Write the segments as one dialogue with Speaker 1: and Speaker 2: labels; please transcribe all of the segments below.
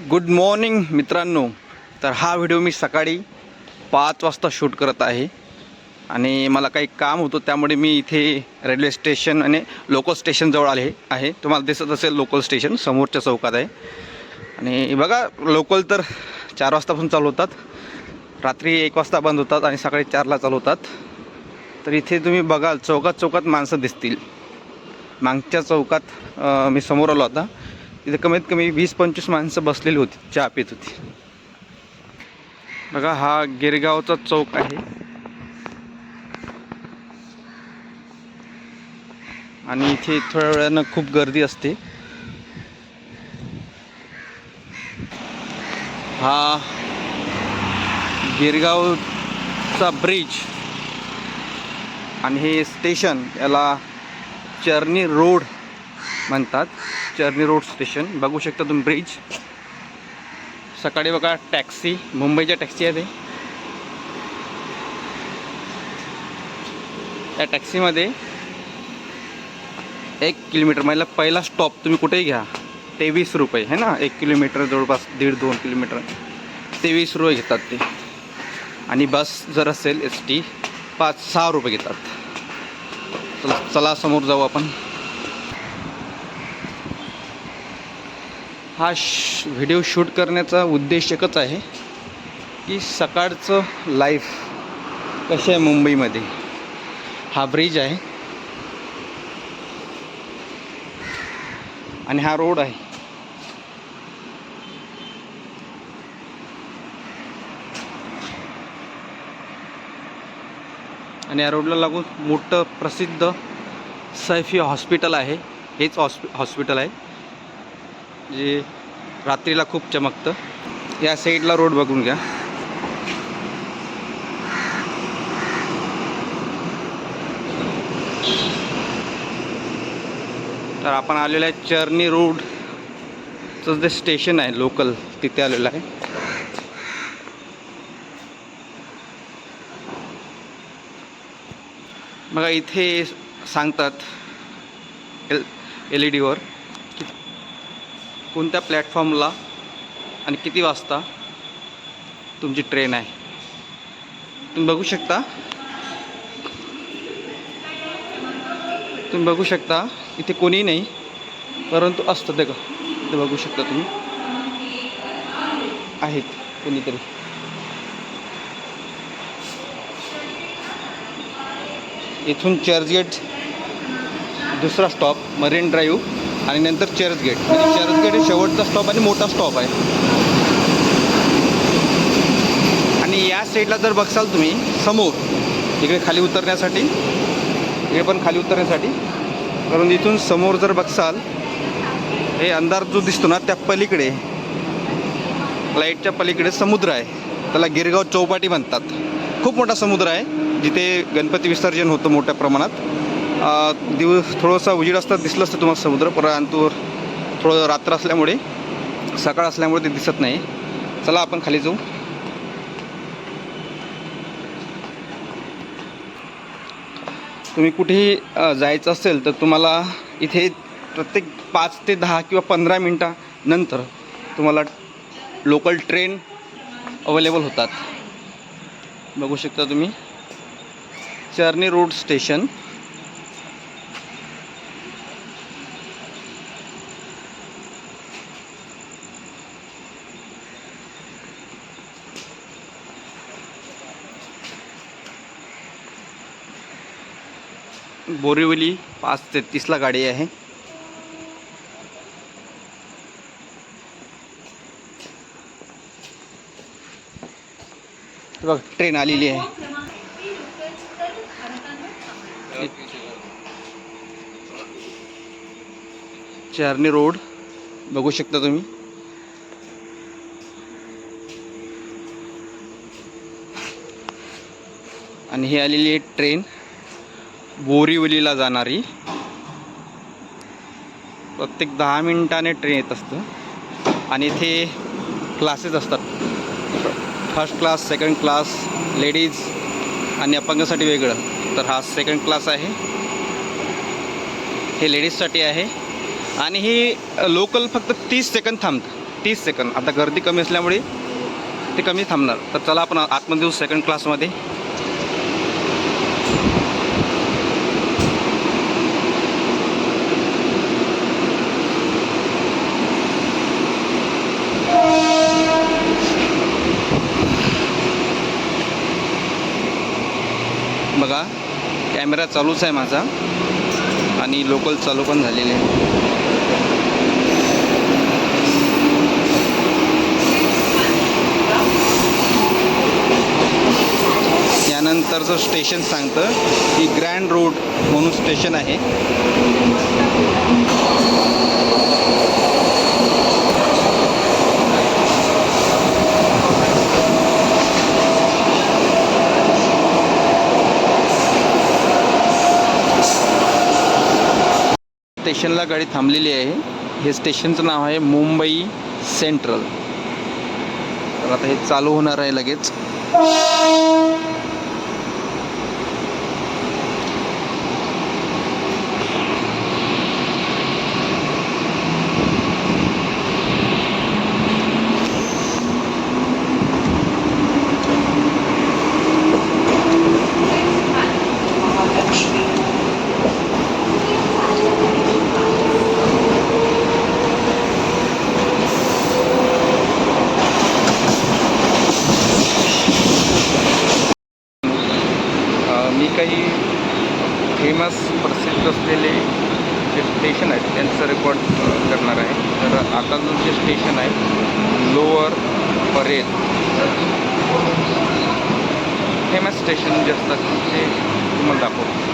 Speaker 1: Good morning मित्रांनो. तर हा व्हिडिओ मी सकाळी पाच वाजता शूट करत आहे. आणि मला काही काम होतं त्यामुळे मी इथे रेल्वे स्टेशन आणि लोकल स्टेशनजवळ आले आहे. तुम्हाला दिसत असेल लोकल स्टेशन समोरच्या चौकात आहे. आणि बघा लोकल तर चार वाजतापासून चालू होतात. रात्री एक वाजता बंद होतात आणि सकाळी चारला चालू होतात. तर इथे तुम्ही बघाल चौकात चौकात माणसं दिसतील. मागच्या चौकात मी समोर आलो होता तिथे कमीत कमी वीस पंचवीस माणसं बसलेली होती चहा पित होती. बघा हा गिरगावचा चौक आहे. आणि इथे थोड्या वेळानं खूप गर्दी असते. हा गिरगावचा ब्रिज आणि हे स्टेशन याला चर्नी रोड म्हणतात. Charni road station. बघू शकता तुम्ही ब्रिज सकाळी बघा टॅक्सी मुंबईच्या टॅक्सी आहे त्या टॅक्सीमध्ये एक किलोमीटर मला म्हणजे पहिला स्टॉप तुम्ही कुठेही घ्या. तेवीस रुपये है ना? एक किलोमीटर जवळपास दीड दोन किलोमीटर तेवीस रुपये घेतात ते. आणि बस जर असेल एस टी पाच सहा रुपये घेतात. चला समोर जाऊ आपण. हा श व्हिडिओ शूट करण्याचा उद्देश एकच आहे की सकाळचं लाईफ कसं आहे मुंबईमध्ये? हा ब्रिज आहे. आणि हा रोड आहे. आणि या रोडला लागून मोठं प्रसिद्ध सैफी हॉस्पिटल आहे. हेच हॉस्पि हॉस्पिटल आहे. जे रात्रीला खूप चमकतं. या साईडला रोड बघून घ्या. तर आपण आलेलो आहे चर्नी रोडचं जे स्टेशन आहे लोकल तिथे आलेलं आहे. बघा इथे सांगतात एल एल ई डीवर कोणत्या प्लॅटफॉर्मला आणि किती वाजता तुमची ट्रेन आहे? तुम्ही बघू शकता. तुम्ही बघू शकता इथे कोणीही नाही परंतु असतं ते का इथे बघू शकता तुम्ही. आहेत कोणीतरी. इथून चर्चगेट दुसरा स्टॉप मरीन ड्राईव्ह. आणि नंतर चर्चगेट म्हणजे चर्चगेट हे शेवटचा स्टॉप आणि मोठा स्टॉप आहे. आणि या साईडला जर बघसाल तुम्ही समोर इकडे खाली उतरण्यासाठी इकडे पण खाली उतरण्यासाठी कारण इथून समोर जर बघसाल हे अंधार जो दिसतो ना त्या पलीकडे लाईटच्या पलीकडे समुद्र आहे. त्याला गिरगाव चौपाटी म्हणतात. खूप मोठा समुद्र आहे जिथे गणपती विसर्जन होतं मोठ्या प्रमाणात. दिवस थोडंसं उजेड असतात दिसलं असतं तुम्हाला समुद्र परंतु थोडं रात्र असल्यामुळे सकाळ असल्यामुळे ते दिसत नाही. चला आपण खाली जाऊ. तुम्ही कुठेही जायचं असेल तर तुम्हाला इथे प्रत्येक पाच ते दहा किंवा पंधरा मिनटानंतर तुम्हाला लोकल ट्रेन अवेलेबल होतात. बघू शकता तुम्ही. Charni road station. बोरिवली पाच तेहतीसला गाडी आहे. बघ ट्रेन आलेली आहे. चारणी रोड बघू शकता तुम्ही. आणि ही आलेली आहे ट्रेन बोरिवलीला जाणारी. प्रत्येक दहा मिनिटाने ट्रेन येत असतं. आणि इथे क्लासेस असतात. First class second class ladies आणि अपंगासाठी वेगळं. तर हा सेकंड क्लास आहे. हे लेडीजसाठी आहे. आणि ही लोकल फक्त तीस सेकंद थांबतं. तीस सेकंद आता गर्दी कमी असल्यामुळे ते कमी थांबणार. तर चला आपण आतमध्ये येऊ सेकंड क्लासमध्ये बघा कॅमेरा चालूच आहे माझा. आणि लोकल चालू पण झालेले आहे. यानंतरचं स्टेशन सांगतं की ग्रँड रोड म्हणून स्टेशन आहे. स्टेशनला गाडी थांबलेली आहे. हे स्टेशनचं नाव आहे मुंबई सेंट्रल. तर आता हे चालू होणार आहे लगेच अ, मी काही फेमस प्रसिद्ध असलेले जे स्टेशन आहेत त्यांचं रेकॉर्ड अ, करणार आहे तर आता जो जे स्टेशन आहे लोअर परेल फेमस स्टेशन जे असतात ते तुम्हाला दाखवतो.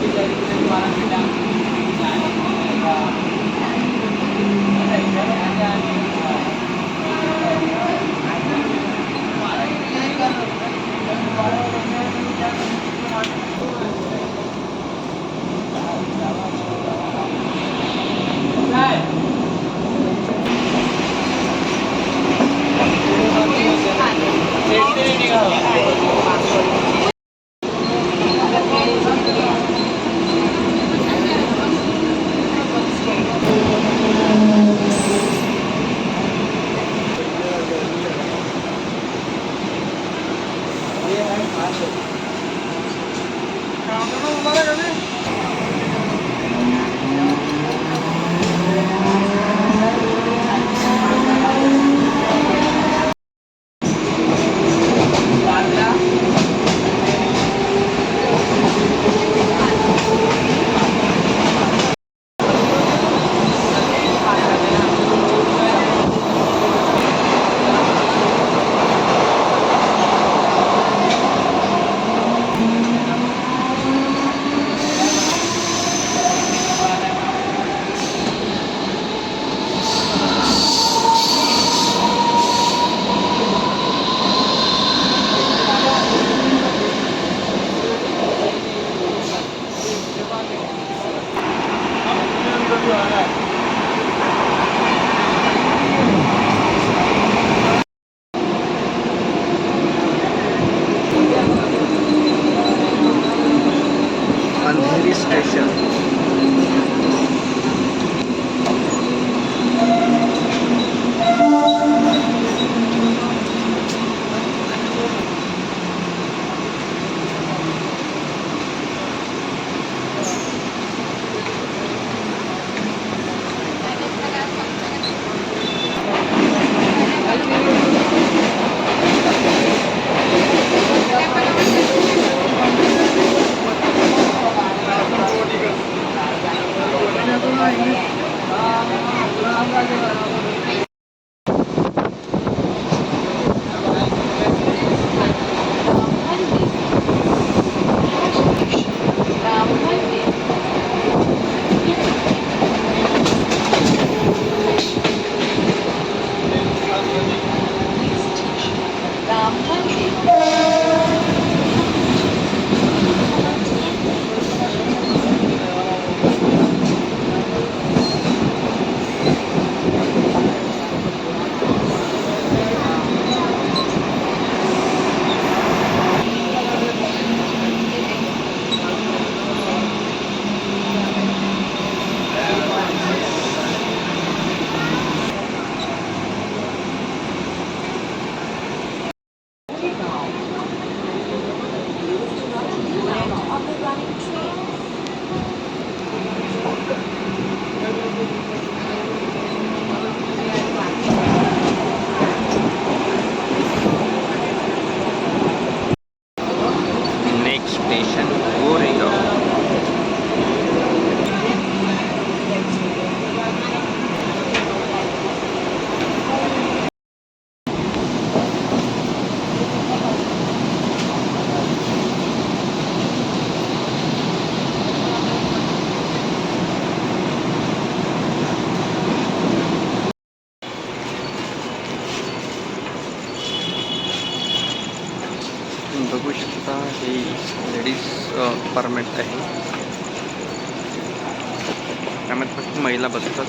Speaker 1: Thank you. Ah, ¿no? ¿No va a ver a mí? Apartment आहे. त्यामध्ये फक्त महिला बसतात.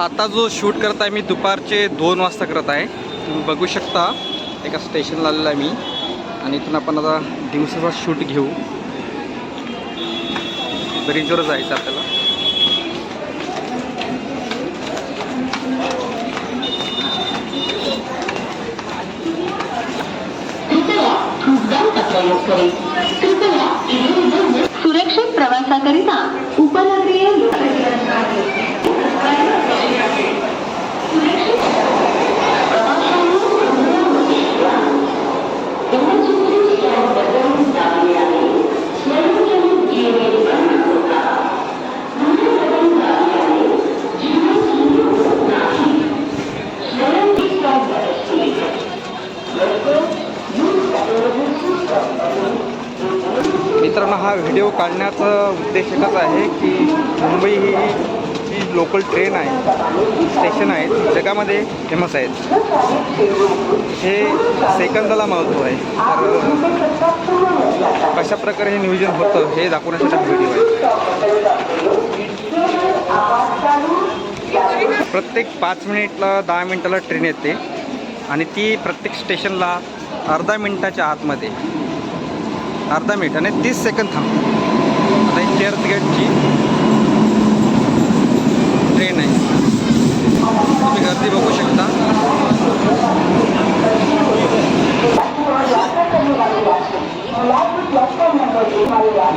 Speaker 1: आता जो शूट करत आहे मी दुपारचे दोन वाजता करत आहे. तुम्ही बघू शकता एका स्टेशनला आलेला आहे मी. आणि इथून आपण आता दिवसाचा शूट घेऊ. ब्रिजवर जायचं आपल्याला.
Speaker 2: सुरक्षित प्रवासाकरिता उपनगरीय
Speaker 1: मित्रांनो हा व्हिडिओ काढण्याचा उद्देश एकच आहे की मुंबई ही जी लोकल ट्रेन आहे स्टेशन आहेत जगामध्ये फेमस आहेत हे सेकंदाला महत्त्व आहे. तर कशा प्रकारे हे नियोजन होतं हे दाखवण्यासाठी व्हिडिओ आहे. प्रत्येक पाच मिनिटला दहा मिनिटाला ट्रेन येते आणि ती प्रत्येक स्टेशनला अर्धा मिनिटाच्या आतमध्ये. अर्धा मिनिट आणि तीस सेकंद थांब. आता ही चर्च गेटची ट्रेन आहे. तुम्ही गर्दी बघू शकता.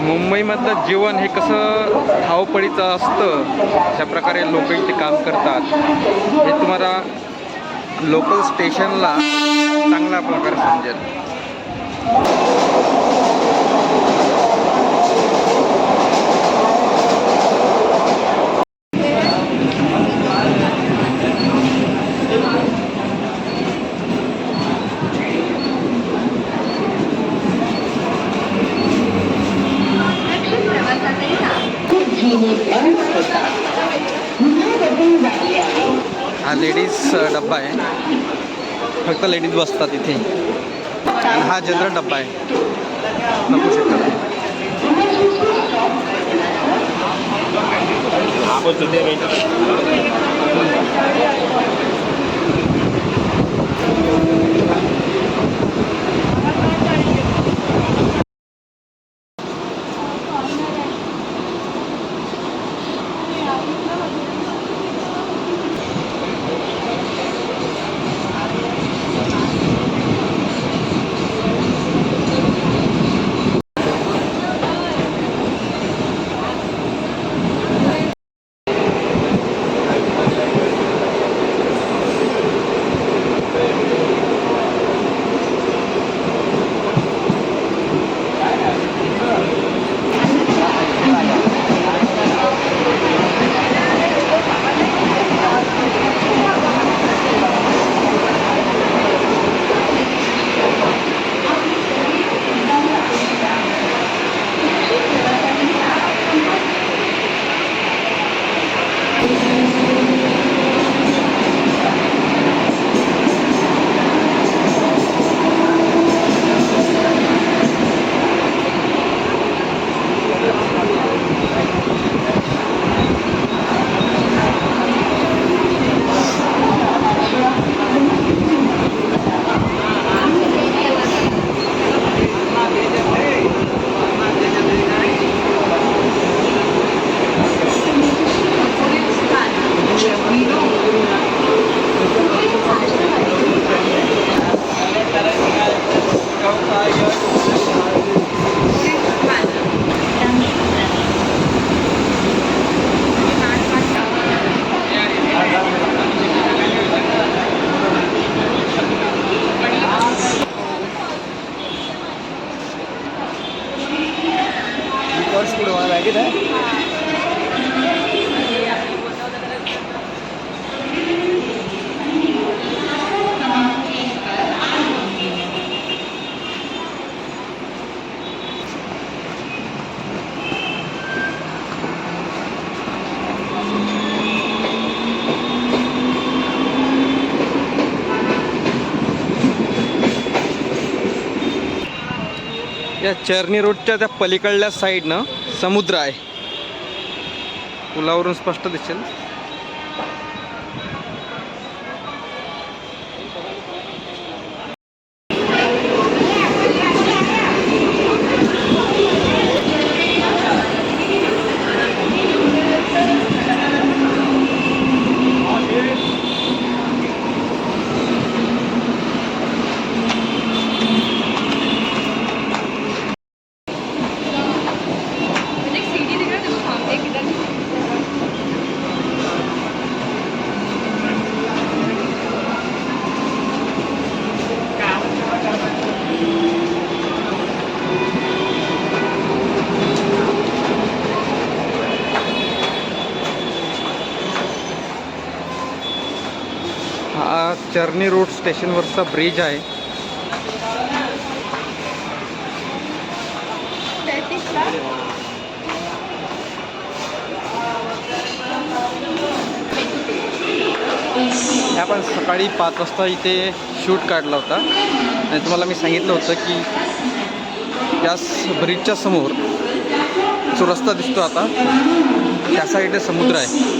Speaker 1: मुंबईमधलं जीवन हे कसं धावपळीचं असतं अशा प्रकारे लोक इथे काम करतात. हे तुम्हाला लोकल स्टेशनला चांगल्या प्रकारे समजेल
Speaker 2: सुरक्षित प्रवासाकरिता जीने बंद होता पुन्हा बदल झाले आहे
Speaker 1: हा लेडीज डब्बा आहे. फक्त लेडीज बसतात इथे. हा जनरल डब्बा आहे. बघू शकता चर्नी रोडच्या त्या पलीकडल्या साईडनं समुद्र आहे. पुलावरून स्पष्ट दिसेल. चर्नी रोड स्टेशनवरचा ब्रिज आहे. आपण सकाळी पाच वाजता इथे शूट काढला होता. आणि तुम्हाला मी सांगितलं होतं की या ब्रिजच्या समोर जो रस्ता दिसतो आता त्या साईडला समुद्र आहे.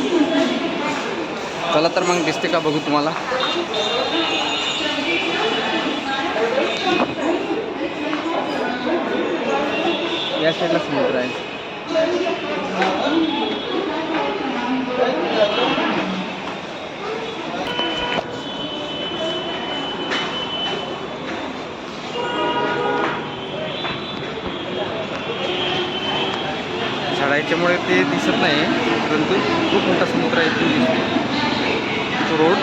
Speaker 1: चला तर मग दिसते का बघू तुम्हाला. या साईडला समुद्र आहे. याच्यामुळे ते दिसत नाही परंतु खूप मोठा समुद्र आहे. तो दिसतो रोड.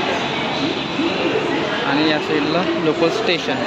Speaker 1: आणि या साईडला लोकल स्टेशन